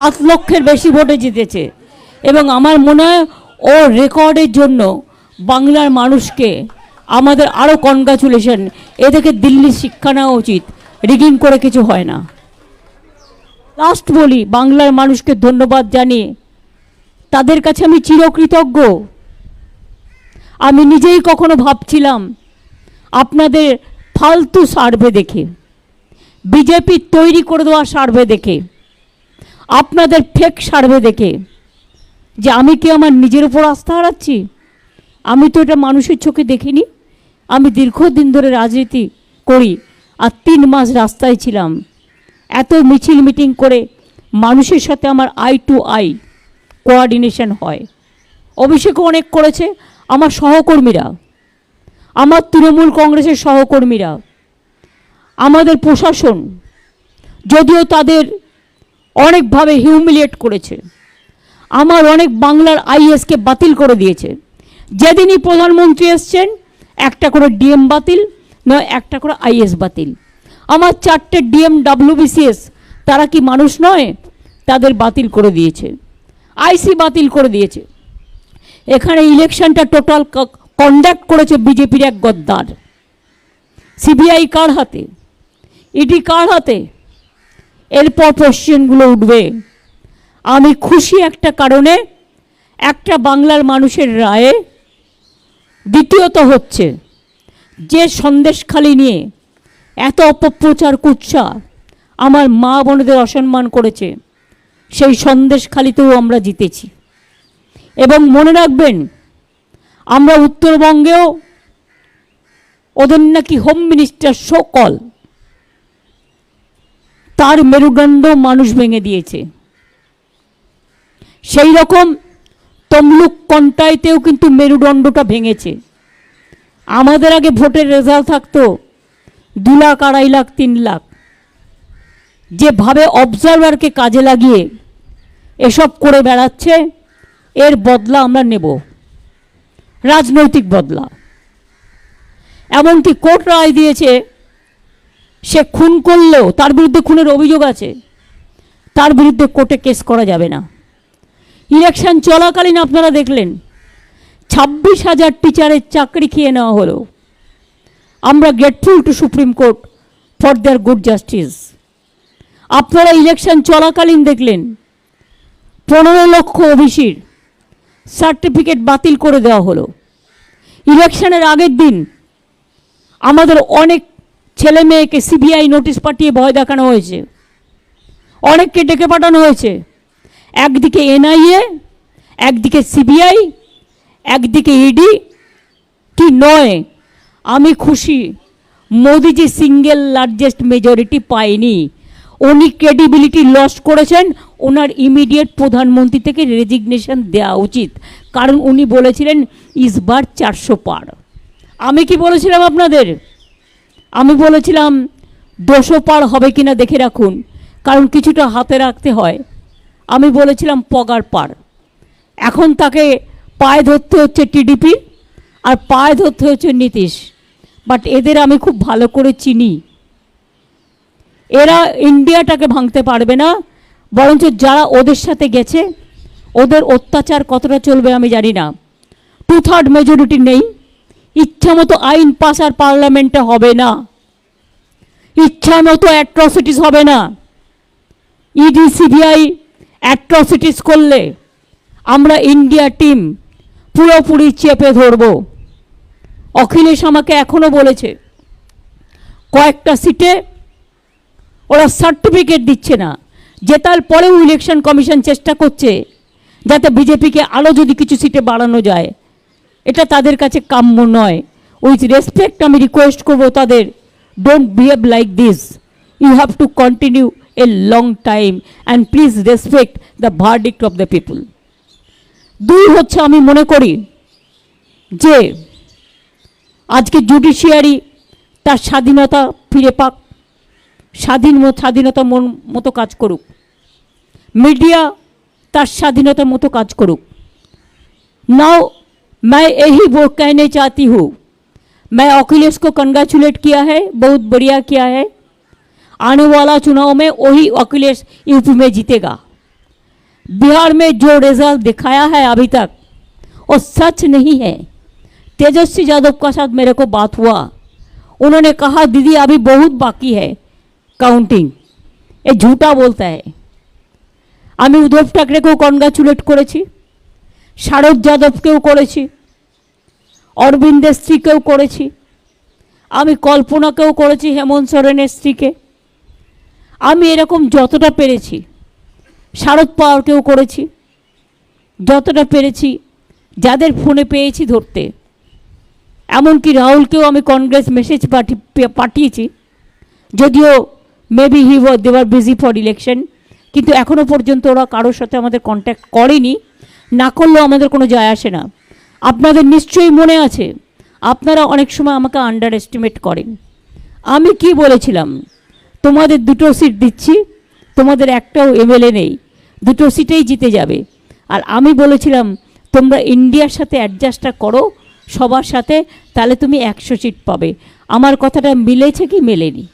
সাত লক্ষের বেশি ভোটে জিতেছে। এবং আমার মনে হয় ও রেকর্ডের জন্য বাংলার মানুষকে আমাদের আরও কনগ্রাচুলেশন এ থেকে দিল্লির শিক্ষা নেওয়া উচিত রিগিং করে কিছু হয় না। লাস্ট বলি, বাংলার মানুষকে ধন্যবাদ জানিয়ে, তাদের কাছে আমি চিরকৃতজ্ঞ। আমি নিজেই কখনো ভাবছিলাম আপনাদের ফালতু সার্ভে দেখে, বিজেপি তৈরি করে দেওয়া সার্ভে দেখে আপনাদের ফেক সার্ভে দেখে। যে আমি কি আমার নিজের উপর আস্থা হারাচ্ছি? আমি তো এটা মানুষের চোখে দেখিনি। আমি দীর্ঘদিন ধরে রাজনীতি করি আর তিন মাস রাস্তায় ছিলাম। এত মিছিল মিটিং করে মানুষের সাথে আমার আই টু আই কোয়ার্ডিনেশন হয়। অভিষেকও অনেক করেছে আমার সহকর্মীরা। আমার তৃণমূল কংগ্রেসের সহকর্মীরা। আমাদের প্রশাসন, যদিও তাদের অনেকভাবে হিউমিলিয়েট করেছে। আমার অনেক বাংলার আইএসকে বাতিল করে দিয়েছে। যেদিনই প্রধানমন্ত্রী এসছেন, একটা করে ডিএম বাতিল, নয় একটা করে আইএস বাতিল। আমার চারটে ডিএম ডাব্লিউবিসিএস তারা কি মানুষ নয়? তাদের বাতিল করে দিয়েছে। আইসি বাতিল করে দিয়েছে। এখানে ইলেকশনটা টোটাল কন্ডাক্ট করেছে বিজেপির এক গদ্দার। সিবিআই কার হাতে? ইডি কার হাতে? এরপর কোশ্চেনগুলো উঠবে। আমি খুশি একটা কারণে একটা বাংলার মানুষের রায়ে দ্বিতীয়ত হচ্ছে যে সন্দেশখালি নিয়ে এত অপপ্রচার কুৎসা আমার মা বোনেদের অসম্মান করেছে, সেই সন্দেশখালিতেও আমরা জিতেছি। এবং মনে রাখবেন, আমরা উত্তরবঙ্গেও ওদের নাকি হোম মিনিস্টার সকল তার মেরুদণ্ড মানুষ ভেঙে দিয়েছে। সেই রকম তমলুক কন্টাইতেও কিন্তু মেরুদণ্ডটা ভেঙেছে। আমাদের আগে ভোটের রেজাল্ট থাকতো দু লাখ, আড়াই লাখ, তিন লাখ। যেভাবে অবজারভারকে কাজে লাগিয়ে এসব করে বেড়াচ্ছে, এর বদলা আমরা নেব। রাজনৈতিক বদলা। এমনকি কোর্ট রায় দিয়েছে সে খুন করলেও তার বিরুদ্ধে খুনের অভিযোগ আছে। তার বিরুদ্ধে কোর্টে কেস করা যাবে না। ইলেকশন চলাকালীন আপনারা দেখলেন, ছাব্বিশ হাজার টিচারের চাকরি খেয়ে নেওয়া হলো। আমরা grateful to supreme court for their good justice. আপনারা ইলেকশন চলাকালীন দেখলেন, পনেরো লক্ষ ওবিসির সার্টিফিকেট বাতিল করে দেওয়া হলো। ইলেকশনের আগের দিন আমাদের অনেক ছেলে মেয়েকে সিবিআই নোটিশ পাঠিয়ে ভয় দেখানো হয়েছে। অনেককে ডেকে পাঠানো হয়েছে। একদিকে এনআইএ একদিকে সিবিআই একদিকে ইডি কি নয়, আমি খুশি, মোদিজি সিঙ্গেল লার্জেস্ট মেজরিটি পায়নি। উনি ক্রেডিবিলিটি লস করেছেন ওনার ইমিডিয়েট প্রধানমন্ত্রী থেকে রেজিগনেশন দেওয়া উচিত। কারণ উনি বলেছিলেন ইসবার চারশো পার। আমি কি বলেছিলাম আপনাদের? আমি বলেছিলাম দুশো পার হবে কিনা দেখে রাখুন, কারণ কিছুটা হাতে রাখতে হয়। আমি বলেছিলাম, পগার পার। এখন তাকে পায়ে ধরতে হচ্ছে টিডিপি আর পায়ে ধরতে হচ্ছে নীতিশ। বাট এদের আমি খুব ভালো করে চিনি। এরা ইন্ডিয়াটাকে ভাঙতে পারবে না, বরঞ্চ যারা ওদের সাথে গেছে, ওদের অত্যাচার কতটা চলবে আমি জানি না। টু থার্ড মেজরিটি নেই। ইচ্ছা মতো আইন পাস আর পার্লামেন্টে হবে না। ইচ্ছা মতো অ্যাট্রসিটিস হবে না। ইডি, সিবিআই অ্যাট্রসিটিস করলে আমরা ইন্ডিয়া টিম পুরোপুরি চেপে ধরব। অখিলেশ আমাকে এখনও বলেছে, কয়েকটা সিটে ওরা সার্টিফিকেট দিচ্ছে না। জেতার পরেও ইলেকশন কমিশন চেষ্টা করছে, যাতে বিজেপিকে আরও যদি কিছু সিটে বাড়ানো যায়। এটা তাদের কাছে কাম্য নয়। উইথ রেসপেক্ট আমি রিকোয়েস্ট করব তাদের don't behave like this you have to continue a long time and please respect the verdict of the people দুই হচ্ছে আমি মনে করি যে, আজকে জুডিশিয়ারি তার স্বাধীনতা ফিরে পাক, স্বাধীন স্বাধীনতা মতো কাজ করুক। মিডিয়া তার স্বাধীনতার মতো কাজ করুক। नाउ मैं यही वो कहने चाहती हूँ मैं अखिलेश को कंग्रेचुलेट किया है बहुत बढ़िया किया है आने वाला चुनाव में वही अखिलेश यूपी में जीतेगा बिहार में जो रिजल्ट दिखाया है अभी तक वो सच नहीं है तेजस्वी यादव का साथ मेरे को बात हुआ उन्होंने कहा दीदी अभी बहुत बाकी है काउंटिंग ये झूठा बोलता है আমি উদ্ধব ঠাকরেকেও কনগ্রাচুলেট করেছি শারদ যাদবকেও করেছি অরবিন্দের স্ত্রীকেও করেছি, আমি কল্পনাকেও করেছি, হেমন্ত সোরেনের স্ত্রীকে। আমি এরকম যতটা পেরেছি, শারদ পাওয়ারকেও করেছি, যতটা পেরেছি, যাদের ফোনে পেয়েছি ধরতে। এমনকি রাহুলকেও আমি কংগ্রেস মেসেজ পাঠি, পাঠিয়েছি, যদিও মেবি হি দেওয়ার বিজি ফর ইলেকশন কিন্তু এখনও পর্যন্ত ওরা কারোর সাথে আমাদের কন্ট্যাক্ট করেনি। না করলেও আমাদের কোনো যায় আসে না। আপনাদের নিশ্চয়ই মনে আছে, আপনারা অনেক সময় আমাকে আন্ডার এস্টিমেট করেন। আমি কি বলেছিলাম? তোমাদের দুটো সিট দিচ্ছি, তোমাদের একটাও এমএলএ নেই, দুটো সিটেই জিতে যাবে। আর আমি বলেছিলাম, তোমরা ইন্ডিয়ার সাথে অ্যাডজাস্টটা করো, সবার সাথে, তাহলে তুমি একশো সিট পাবে। আমার কথাটা মিলেছে কি মেলেনি?